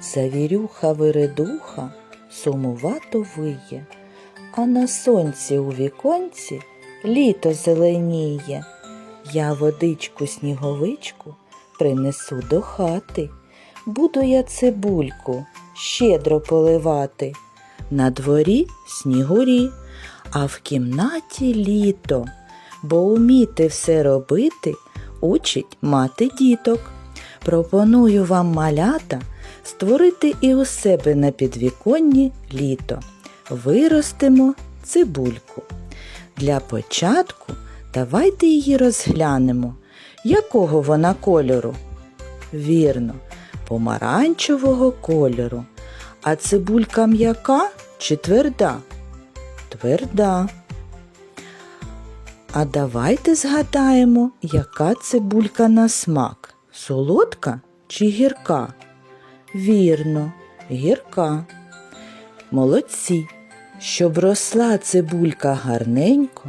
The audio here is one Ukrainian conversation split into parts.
Завірюха виридуха сумувато виє, а на сонці у віконці літо зеленіє. Я водичку сніговичку принесу до хати. Буду я цибульку щедро поливати. На дворі снігурі, а в кімнаті літо, бо уміти все робити учить мати діток. Пропоную вам малята створити і у себе на підвіконні літо. Виростимо цибульку. Для початку давайте її розглянемо. Якого вона кольору? Вірно, помаранчевого кольору. А цибулька м'яка чи тверда? Тверда. А давайте згадаємо, яка цибулька на смак. Солодка чи гірка? Вірно, гірка. Молодці. Щоб росла цибулька гарненько,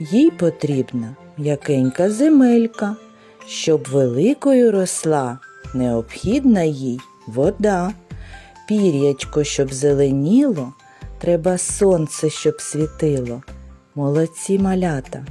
їй потрібна м'якенька земелька. Щоб великою росла, необхідна їй вода. Пір'ячко, щоб зеленіло, треба сонце, щоб світило. Молодці малята.